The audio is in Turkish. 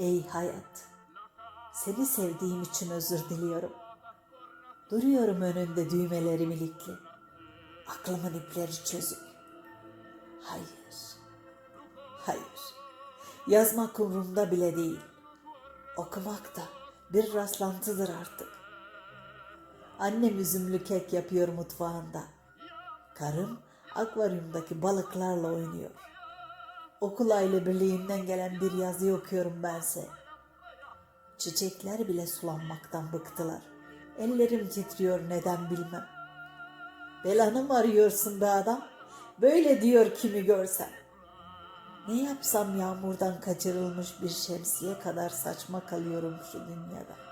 Ey hayat, seni sevdiğim için özür diliyorum. Duruyorum önünde düğmeleri milikli. Aklımın ipleri çözük. Hayır, hayır. Yazmak umurumda bile değil. Okumak da bir rastlantıdır artık. Annem üzümlü kek yapıyor mutfağında. Karım akvaryumdaki balıklarla oynuyor. Okul aile birliğinden gelen bir yazı okuyorum bense. Çiçekler bile sulanmaktan bıktılar. Ellerim titriyor neden bilmem. Belanı mı arıyorsun be adam? Böyle diyor kimi görsem. Ne yapsam yağmurdan kaçırılmış bir şemsiye kadar saçma kalıyorum şu dünyada.